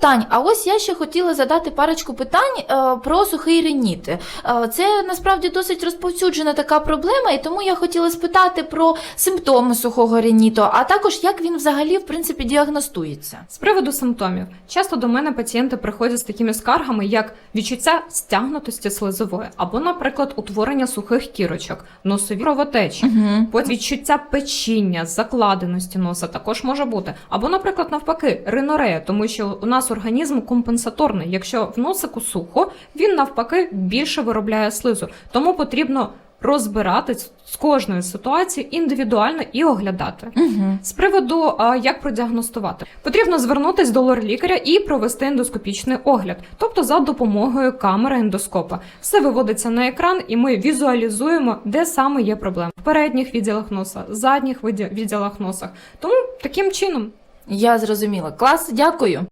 Тань, а ось я ще хотіла задати парочку питань е, про сухий реніт. Е, це насправді досить розповсюджена така проблема, і тому я хотіла спитати про симптоми сухого реніту, а також як він взагалі в принципі діагностується. З приводу симптомів, часто до мене пацієнти приходять з такими скаргами, як відчуття стягнутості слизової, або, наприклад, утворення сухих кірочок, носові кровотечі. Угу. Потім відчуття печіння, закладеності носа також може бути. Або, наприклад, навпаки, ринорея, тому що у нас організм компенсаторний. Якщо в носику сухо, він навпаки більше виробляє слизу. Тому потрібно розбиратись з кожної ситуації індивідуально і оглядати. Угу. З приводу а, як продіагностувати, потрібно звернутись до лор-лікаря і провести ендоскопічний огляд, тобто за допомогою камери ендоскопа. Все виводиться на екран, і ми візуалізуємо, де саме є проблема в передніх відділах носа, задніх відділах носа. Тому таким чином Я зрозуміла. Клас, дякую.